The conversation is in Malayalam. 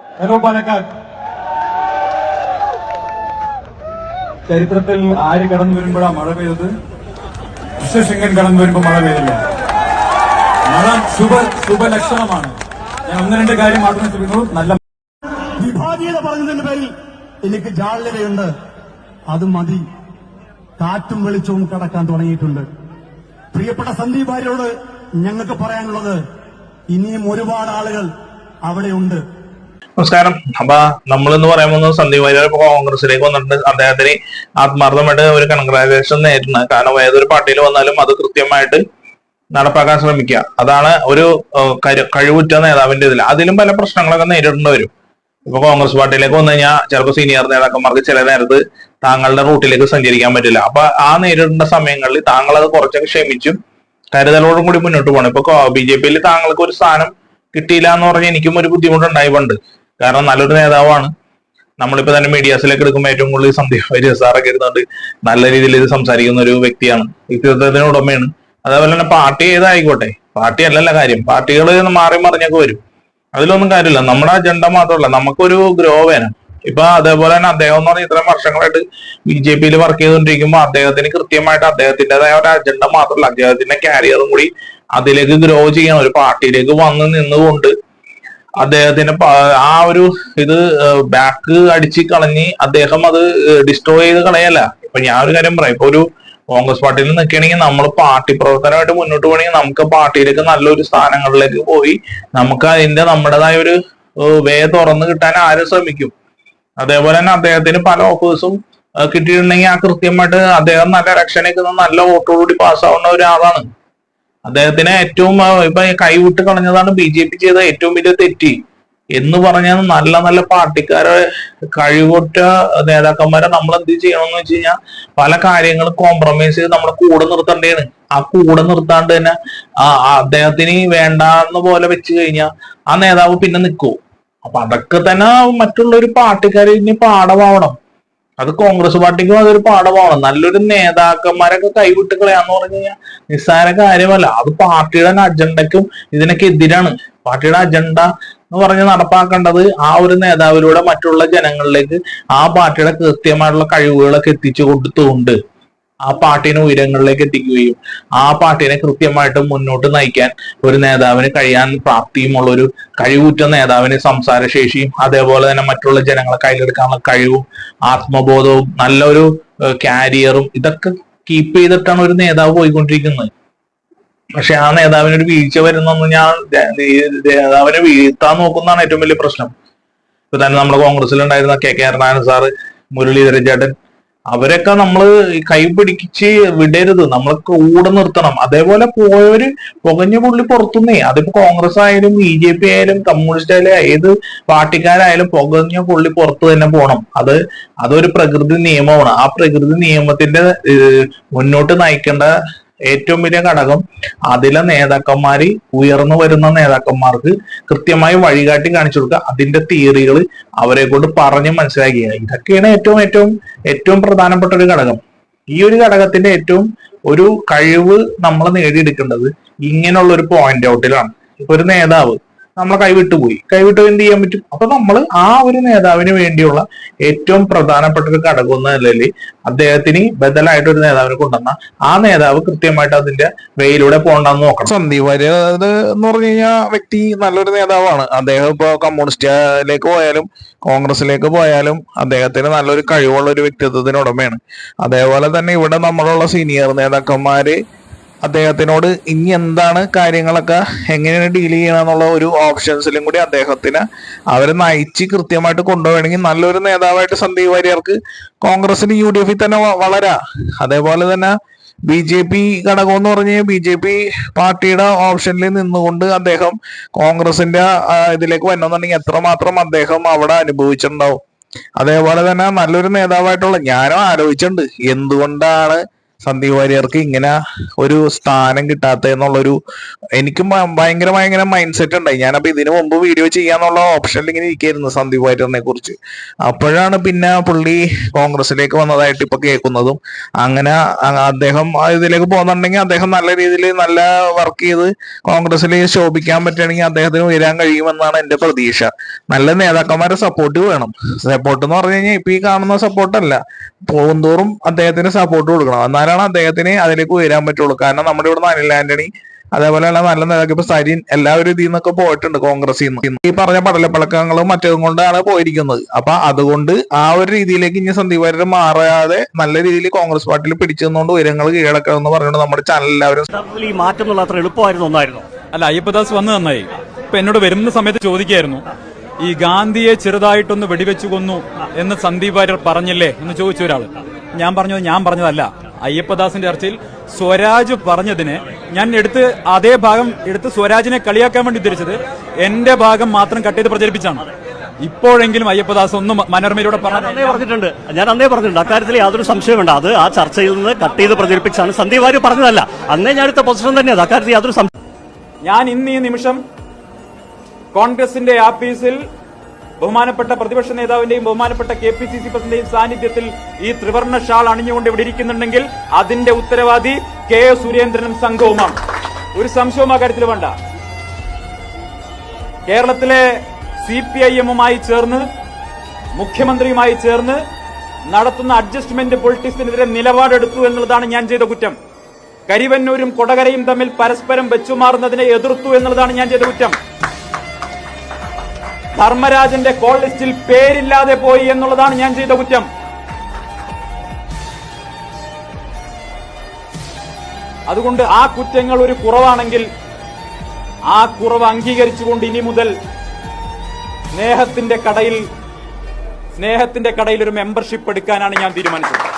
ഹലോ പാലക്കാട് ചരിത്രത്തിൽ ആര് കടന്നു വരുമ്പോഴാ മഴ പെയ്തത്? വിശ്വസിംഗൻ കടന്നു വരുമ്പോ മഴ പെയ്തില്ല. മഴ ശുഭ ശുഭലക്ഷണമാണ്. ഞാൻ ഒന്ന് രണ്ട് കാര്യം മാത്രമേ ശ്രമിക്കുള്ളൂ നല്ല വിഭാഗീയത പറഞ്ഞതിന്റെ പേരിൽ എനിക്ക് ജാള്യതയുണ്ട്. അത് മതി. കാറ്റും വെളിച്ചവും കടക്കാൻ തുടങ്ങിയിട്ടുണ്ട്. പ്രിയപ്പെട്ട സന്ദീപ് ഭാര്യയോട് ഞങ്ങൾക്ക് പറയാനുള്ളത് ഇനിയും ഒരുപാട് ആളുകൾ അവിടെയുണ്ട്. നമസ്കാരം. അപ്പൊ നമ്മൾ എന്ന് പറയുമ്പോൾ സന്ദീപ് വാര്യർ ഇപ്പൊ കോൺഗ്രസിലേക്ക് വന്നിട്ടുണ്ട്. അദ്ദേഹത്തിന് ആത്മാർത്ഥമായിട്ട് ഒരു കൺഗ്രാജുലേഷൻ നേരിടുന്നത് കാരണം ഏതൊരു പാർട്ടിയിൽ വന്നാലും അത് കൃത്യമായിട്ട് നടപ്പാക്കാൻ ശ്രമിക്കുക. അതാണ് ഒരു കഴിവുറ്റ നേതാവിന്റെ ഇതിൽ അതിലും പല പ്രശ്നങ്ങളൊക്കെ നേരിടേണ്ടി വരും. ഇപ്പൊ കോൺഗ്രസ് പാർട്ടിയിലേക്ക് വന്നു കഴിഞ്ഞാൽ ചിലപ്പോൾ സീനിയർ നേതാക്കന്മാർക്ക് ചില നേരത്ത് താങ്കളുടെ റൂട്ടിലേക്ക് സഞ്ചരിക്കാൻ പറ്റില്ല. അപ്പൊ ആ നേരിടേണ്ട സമയങ്ങളിൽ താങ്കൾ അത് കുറച്ചൊക്കെ ക്ഷമിച്ചും കരുതലോടും കൂടി മുന്നോട്ട് പോകണം. ഇപ്പൊ ബി ജെ പിയിൽ താങ്കൾക്ക് ഒരു സ്ഥാനം കിട്ടിയില്ല എന്ന് പറഞ്ഞാൽ എനിക്കും ഒരു ബുദ്ധിമുട്ടുണ്ടായി പണ്ട്. കാരണം നല്ലൊരു നേതാവാണ്. നമ്മളിപ്പോ തന്നെ മീഡിയാസിലേക്ക് എടുക്കുമ്പോൾ ഏറ്റവും കൂടുതൽ വാര്യർ സാറൊക്കെ ഇരുന്നുകൊണ്ട് നല്ല രീതിയിൽ ഇത് സംസാരിക്കുന്ന ഒരു വ്യക്തിയാണ്. വ്യക്തിത്വത്തിന് ഉടമയാണ്. അതേപോലെ തന്നെ പാർട്ടി ഏതായിക്കോട്ടെ. പാർട്ടി അല്ലല്ല കാര്യം. പാർട്ടികൾ മാറി മറിഞ്ഞൊക്കെ വരും. അതിലൊന്നും കാര്യമില്ല. നമ്മുടെ അജണ്ട മാത്രമല്ല. നമുക്കൊരു ഗ്രോ വേണം. ഇപ്പൊ അതേപോലെ തന്നെ അദ്ദേഹം എന്ന് പറഞ്ഞാൽ ഇത്രയും വർഷങ്ങളായിട്ട് ബി ജെ പിയിൽ വർക്ക് ചെയ്തുകൊണ്ടിരിക്കുമ്പോൾ അദ്ദേഹത്തിന് കൃത്യമായിട്ട് അദ്ദേഹത്തിന്റെതായ ഒരു അജണ്ട മാത്രമല്ല. അദ്ദേഹത്തിന്റെ കാരിയറും കൂടി അതിലേക്ക് ഗ്രോ ചെയ്യണം ഒരു പാർട്ടിയിലേക്ക് വന്ന് നിന്നുകൊണ്ട് അദ്ദേഹത്തിന് ആ ഒരു ഇത് ബാക്ക് അടിച്ച് കളഞ്ഞ് അദ്ദേഹം അത് ഡിസ്ട്രോയ് ചെയ്ത് കളയല്ല. ഇപ്പൊ ഞാൻ ഒരു കാര്യം പറയാം. ഇപ്പൊ ഒരു കോൺഗ്രസ് പാർട്ടിയിൽ നിൽക്കുകയാണെങ്കിൽ നമ്മൾ പാർട്ടി പ്രവർത്തനമായിട്ട് മുന്നോട്ട് പോകണമെങ്കിൽ നമുക്ക് പാർട്ടിയിലേക്ക് നല്ലൊരു സ്ഥാനങ്ങളിലേക്ക് പോയി നമുക്ക് അതിന്റെ നമ്മുടേതായ ഒരു വേ തുറന്ന് കിട്ടാൻ ആരും ശ്രമിക്കും. അതേപോലെ തന്നെ അദ്ദേഹത്തിന് പല ഓഫേഴ്സും കിട്ടിയിട്ടുണ്ടെങ്കിൽ ആ കൃത്യമായിട്ട് അദ്ദേഹം നല്ല രക്ഷ നിൽക്കുന്ന നല്ല വോട്ടോടുകൂടി പാസ്സാവുന്ന ഒരാളാണ്. അദ്ദേഹത്തിന് ഏറ്റവും ഇപ്പൊ കൈവിട്ട് കളഞ്ഞതാണ് ബി ജെ പി ചെയ്ത ഏറ്റവും വലിയ തെറ്റി. എന്ന് പറഞ്ഞാൽ നല്ല നല്ല പാർട്ടിക്കാരെ കഴിവുറ്റ നേതാക്കന്മാരെ നമ്മൾ എന്ത് ചെയ്യണമെന്ന് വെച്ച് കഴിഞ്ഞാൽ പല കാര്യങ്ങളും കോംപ്രമൈസ് ചെയ്ത് നമ്മളെ കൂടെ നിർത്തേണ്ടതാണ്. ആ കൂടെ നിർത്താണ്ട് തന്നെ ആ അദ്ദേഹത്തിന് വേണ്ടാന്ന് പോലെ വെച്ച് കഴിഞ്ഞാൽ ആ നേതാവ് പിന്നെ നിൽക്കും. അപ്പൊ അതൊക്കെ തന്നെ മറ്റുള്ള ഒരു പാർട്ടിക്കാർ ഇനി പാഠമാവണം. അത് കോൺഗ്രസ് പാർട്ടിക്കും അതൊരു പാഠമാണ്. നല്ലൊരു നേതാക്കന്മാരൊക്കെ കൈവിട്ട് കളയാന്ന് പറഞ്ഞു കഴിഞ്ഞാൽ നിസ്സാര കാര്യമല്ല. അത് പാർട്ടിയുടെ അജണ്ടയ്ക്കും ഇതിനൊക്കെ എതിരാണ്. പാർട്ടിയുടെ അജണ്ട എന്ന് പറഞ്ഞ് നടപ്പാക്കേണ്ടത് ആ ഒരു നേതാവിലൂടെ മറ്റുള്ള ജനങ്ങളിലേക്ക് ആ പാർട്ടിയുടെ കൃത്യമായിട്ടുള്ള കഴിവുകളൊക്കെ എത്തിച്ചു കൊടുത്തുകൊണ്ട് ആ പാർട്ടിനെ ഉയരങ്ങളിലേക്ക് എത്തിക്കുകയും ആ പാർട്ടിനെ കൃത്യമായിട്ട് മുന്നോട്ട് നയിക്കാൻ ഒരു നേതാവിന് കഴിയാൻ പ്രാപ്തിയുമുള്ള ഒരു കഴിവുറ്റ നേതാവിന് സംസാരശേഷിയും അതേപോലെ തന്നെ മറ്റുള്ള ജനങ്ങളെ കയ്യിലെടുക്കാനുള്ള കഴിവും ആത്മബോധവും നല്ലൊരു കാരിയറും ഇതൊക്കെ കീപ്പ് ചെയ്തിട്ടാണ് ഒരു നേതാവ് പോയിക്കൊണ്ടിരിക്കുന്നത്. പക്ഷെ ആ നേതാവിന് ഒരു വീഴ്ച വരുന്നൊന്നും ഞാൻ നേതാവിനെ വീഴ്ത്താൻ നോക്കുന്നതാണ് ഏറ്റവും വലിയ പ്രശ്നം. ഇപ്പൊ തന്നെ നമ്മുടെ കോൺഗ്രസിൽ ഉണ്ടായിരുന്ന K K Narayanan sir Muraleedharan ചേട്ടൻ അവരൊക്കെ നമ്മൾ കൈ പിടിച്ച് വിടരുത്. നമ്മൾ കൂടെ നിർത്തണം. അതേപോലെ പോയവര് പുകഞ്ഞ പുള്ളി പുറത്തുനിന്നേ അതിപ്പോ കോൺഗ്രസ് ആയാലും ബി ജെ പി ആയാലും കമ്മ്യൂണിസ്റ്റ് ആയാലും ഏത് പാർട്ടിക്കാരായാലും പുകഞ്ഞ പുള്ളി പുറത്ത് തന്നെ പോകണം അത് അതൊരു പ്രകൃതി നിയമമാണ്. ആ പ്രകൃതി നിയമത്തിന്റെ മുന്നോട്ട് നയിക്കേണ്ട ഏറ്റവും വലിയ ഘടകം അതിലെ നേതാക്കന്മാര് ഉയർന്നു വരുന്ന നേതാക്കന്മാർക്ക് കൃത്യമായി വഴികാട്ടി കാണിച്ചു കൊടുക്കുക. അതിന്റെ തിയറികൾ അവരെ കൊണ്ട് പറഞ്ഞ് മനസ്സിലാക്കുക ഇതൊക്കെയാണ് ഏറ്റവും ഏറ്റവും ഏറ്റവും പ്രധാനപ്പെട്ട ഒരു ഘടകം. ഈ ഒരു ഘടകത്തിന്റെ ഏറ്റവും ഒരു കഴിവ് നമ്മൾ നേടിയെടുക്കേണ്ടത് ഇങ്ങനെയുള്ള ഒരു പോയിന്റ് ഔട്ടിലാണ് ഇപ്പൊ ഒരു നേതാവ് നമ്മളെ കൈവിട്ടു പോയി. കൈവിട്ടു എന്ത് ചെയ്യാൻ പറ്റും? അപ്പൊ നമ്മൾ ആ ഒരു നേതാവിന് വേണ്ടിയുള്ള ഏറ്റവും പ്രധാനപ്പെട്ട ഒരു ഘടകം എന്ന നിലയിൽ അദ്ദേഹത്തിന് ബദലായിട്ട് ഒരു നേതാവിനെ കൊണ്ടുവന്ന ആ നേതാവ് കൃത്യമായിട്ട് അതിന്റെ വെയിലൂടെ പോകണ്ടെന്ന് നോക്കണം. സന്ദീപ് വാര്യർ എന്ന് പറഞ്ഞു കഴിഞ്ഞാൽ വ്യക്തി നല്ലൊരു നേതാവാണ്. അദ്ദേഹം ഇപ്പൊ കമ്മ്യൂണിസ്റ്റിലേക്ക് പോയാലും കോൺഗ്രസിലേക്ക് പോയാലും അദ്ദേഹത്തിന് നല്ലൊരു കഴിവുള്ള ഒരു വ്യക്തിത്വത്തിന് ഉടമയാണ്. അതേപോലെ തന്നെ ഇവിടെ നമ്മളുള്ള സീനിയർ നേതാക്കന്മാര് അദ്ദേഹത്തിനോട് ഇനി എന്താണ് കാര്യങ്ങളൊക്കെ എങ്ങനെയാണ് ഡീൽ ചെയ്യണമെന്നുള്ള ഒരു ഓപ്ഷൻസിലും കൂടി അദ്ദേഹത്തിന് അവരെ നയിച്ച് കൃത്യമായിട്ട് കൊണ്ടുപോകണമെങ്കിൽ നല്ലൊരു നേതാവായിട്ട് സന്ദീപ് വാര്യർക്ക് കോൺഗ്രസിന് യു ഡി എഫിൽ തന്നെ വളരാ. അതേപോലെ തന്നെ ബി ജെ പി ഘടകം എന്ന് പറഞ്ഞു ബി ജെ പി പാർട്ടിയുടെ ഓപ്ഷനിൽ നിന്നുകൊണ്ട് അദ്ദേഹം കോൺഗ്രസിന്റെ ഇതിലേക്ക് വരണമെന്നുണ്ടെങ്കിൽ എത്രമാത്രം അദ്ദേഹം അവിടെ അനുഭവിച്ചിട്ടുണ്ടാവും. അതേപോലെ തന്നെ നല്ലൊരു നേതാവായിട്ടുള്ള ഞാനും ആലോചിച്ചിട്ടുണ്ട്. എന്തുകൊണ്ടാണ് സന്ദീപ് വാര്യർക്ക് ഇങ്ങനെ ഒരു സ്ഥാനം കിട്ടാത്ത എന്നുള്ളൊരു എനിക്കും ഭയങ്കര ഭയങ്കര മൈൻഡ് സെറ്റ് ഉണ്ടായി. ഞാനപ്പോ ഇതിനു മുമ്പ് വീഡിയോ ചെയ്യാന്നുള്ള ഓപ്ഷനിൽ ഇങ്ങനെ ഇരിക്കായിരുന്നു സന്ദീപ് വാര്യറിനെ കുറിച്ച്. അപ്പോഴാണ് പിന്നെ പുള്ളി കോൺഗ്രസിലേക്ക് വന്നതായിട്ട് ഇപ്പൊ കേൾക്കുന്നതും. അങ്ങനെ അദ്ദേഹം ഇതിലേക്ക് പോകുന്നുണ്ടെങ്കിൽ അദ്ദേഹം നല്ല രീതിയിൽ നല്ല വർക്ക് ചെയ്ത് കോൺഗ്രസിൽ ശോഭിക്കാൻ പറ്റുകയാണെങ്കിൽ അദ്ദേഹത്തിന് ഉയരാൻ കഴിയുമെന്നാണ് എന്റെ പ്രതീക്ഷ. നല്ല നേതാക്കന്മാരെ സപ്പോർട്ട് വേണം. സപ്പോർട്ട് എന്ന് പറഞ്ഞു കഴിഞ്ഞാൽ ഇപ്പൊ ഈ കാണുന്ന സപ്പോർട്ടല്ല പോകുന്തോറും അദ്ദേഹത്തിന് സപ്പോർട്ട് കൊടുക്കണം. എന്നാലാണ് അദ്ദേഹത്തിന് അതിലേക്ക് ഉയരാൻ പറ്റുള്ളൂ. കാരണം നമ്മുടെ ഇവിടെ അനിൽ ആന്റണി അതേപോലെയുള്ള നല്ല നേതാക്കൾ ഇപ്പൊ സരിൻ എല്ലാവരും ഇതിൽ നിന്നൊക്കെ പോയിട്ടുണ്ട് കോൺഗ്രസിൽ നിന്ന്. ഈ പറഞ്ഞ പടലപ്പളക്കങ്ങളും മറ്റതും കൊണ്ടാണ് പോയിരിക്കുന്നത്. അപ്പൊ അതുകൊണ്ട് ആ ഒരു രീതിയിലേക്ക് ഇനി സന്ദീപ് വാര്യർ മാറാതെ നല്ല രീതിയിൽ കോൺഗ്രസ് പാർട്ടിയിൽ പിടിച്ചു നിന്നുകൊണ്ട് ഉയരങ്ങൾ കീഴടക്കണം എന്ന് പറഞ്ഞുകൊണ്ട് നമ്മുടെ ചാനൽ എല്ലാവരും ഈ മാറ്റം അത്ര എളുപ്പമായിരുന്നു ഒന്നായിരുന്നു. അല്ല അയ്യപ്പദാസ് വന്നു നന്നായി. ഇപ്പൊ എന്നോട് വരുന്ന സമയത്ത് ചോദിക്കായിരുന്നു ഈ ഗാന്ധിയെ ചെറുതായിട്ടൊന്ന് വെടിവെച്ചു കൊന്നു എന്ന് സന്ദീപ് വാര്യർ പറഞ്ഞില്ലേ? എന്ന് ചോദിച്ച ഒരാൾ. ഞാൻ പറഞ്ഞത് ഞാൻ പറഞ്ഞതല്ല. അയ്യപ്പദാസിന്റെ ചർച്ചയിൽ സ്വരാജ് പറഞ്ഞതിന് ഞാൻ എടുത്ത് അതേ ഭാഗം എടുത്ത് സ്വരാജിനെ കളിയാക്കാൻ വേണ്ടി ഉദ്ധരിച്ചത് എന്റെ ഭാഗം മാത്രം കട്ട് ചെയ്ത് പ്രചരിപ്പിച്ചാണ്. ഇപ്പോഴെങ്കിലും അയ്യപ്പദാസ് ഒന്ന് മനോരമയിലൂടെ പറഞ്ഞിട്ടുണ്ട്. ഞാൻ അന്നേ പറഞ്ഞിട്ടുണ്ട്. അക്കാര്യത്തിൽ യാതൊരു സംശയമുണ്ട് അത് ആ ചർച്ചയിൽ നിന്ന് കട്ട് ചെയ്ത് പ്രചരിപ്പിച്ചാണ് സന്ദീപ് വാര്യ പറഞ്ഞതല്ല. അന്നേ ഞാൻ എടുത്ത പൊസിഷൻ തന്നെയാണ്. അക്കാര്യത്തിൽ യാതൊരു സംശയം ഞാൻ ഇന്ന് ഈ നിമിഷം കോൺഗ്രസിന്റെ ആഫീസിൽ ബഹുമാനപ്പെട്ട പ്രതിപക്ഷ നേതാവിന്റെയും ബഹുമാനപ്പെട്ട കെ പി സി സി പ്രസിഡന്റിന്റെയും സാന്നിധ്യത്തിൽ ഈ ത്രിവർണ ഷാൾ അണിഞ്ഞുകൊണ്ട് ഇവിടെ ഇരിക്കുന്നുണ്ടെങ്കിൽ അതിന്റെ ഉത്തരവാദി കെ സുരേന്ദ്രനും സംഘവുമാണ്. ഒരു സംശയവും ആ കാര്യത്തിൽ വേണ്ട. കേരളത്തിലെ സി പി ഐ എമ്മുമായി ചേർന്ന് മുഖ്യമന്ത്രിയുമായി ചേർന്ന് നടത്തുന്ന അഡ്ജസ്റ്റ്മെന്റ് പൊളിറ്റിക്സിനെതിരെ നിലപാടെടുത്തു എന്നുള്ളതാണ് ഞാൻ ചെയ്ത കുറ്റം. കരിവന്നൂരും കൊടകരയും തമ്മിൽ പരസ്പരം വെച്ചുമാറുന്നതിനെ എതിർത്തു എന്നുള്ളതാണ് ഞാൻ ചെയ്ത കുറ്റം. ധർമ്മരാജന്റെ കോൾ ലിസ്റ്റിൽ പേരില്ലാതെ പോയി എന്നുള്ളതാണ് ഞാൻ ചെയ്ത കുറ്റം. അതുകൊണ്ട് ആ കുറ്റങ്ങൾ ഒരു കുറവാണെങ്കിൽ ആ കുറവ് അംഗീകരിച്ചുകൊണ്ട് ഇനി മുതൽ സ്നേഹത്തിന്റെ കടയിൽ സ്നേഹത്തിന്റെ കടയിൽ ഒരു മെമ്പർഷിപ്പ് എടുക്കാനാണ് ഞാൻ തീരുമാനിച്ചത്.